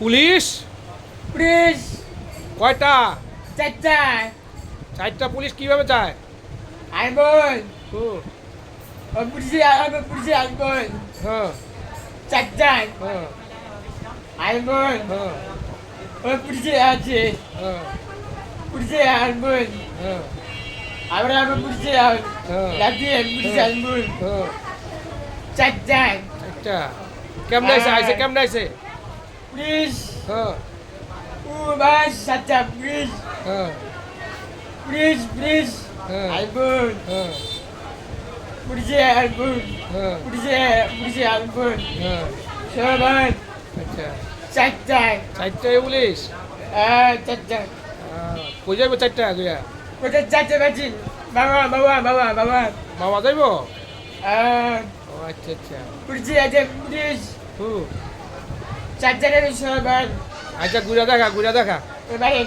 Police? Police. কয়টা? চারটা। চারটা পুলিশ কীভাবে যায়? আইবল পুলিশে আইবল পুলিশে আইবল হ্যাঁ চারটা। হ্যাঁ আইবল হ্যাঁ ও পুলিশে আছে। হ্যাঁ পুলিশে আইবল হ্যাঁ আমরা আমরা পুলিশে হ্যাঁ। লাগিয়ে পুলিশে আইবল হ্যাঁ চারটা। কেমন আইসে আইসে কেমন আইসে পুলিশ হ্যাঁ। ও বাস চারটা পুলিশ হ্যাঁ। পুলিশ পুলিশ হ্যাঁ। হ্যাঁ। পুলিশে হ্যাঁ। পুলিশে পুলিশে হ্যাঁ। সবাই আচ্ছা। চারটা। চারটায় পুলিশ হ্যাঁ চারটা। হ্যাঁ। কই যাইব চারটা গিয়া কোথায় চারটে বাজি? বাবা বাবা বাবা বাবা। মামা যাইব? ও আচ্ছা আচ্ছা। পুলিশ আছে পুলিশ হুম সবাই আচ্ছা ঘুরে দেখা ঘুরে দেখা। এবারে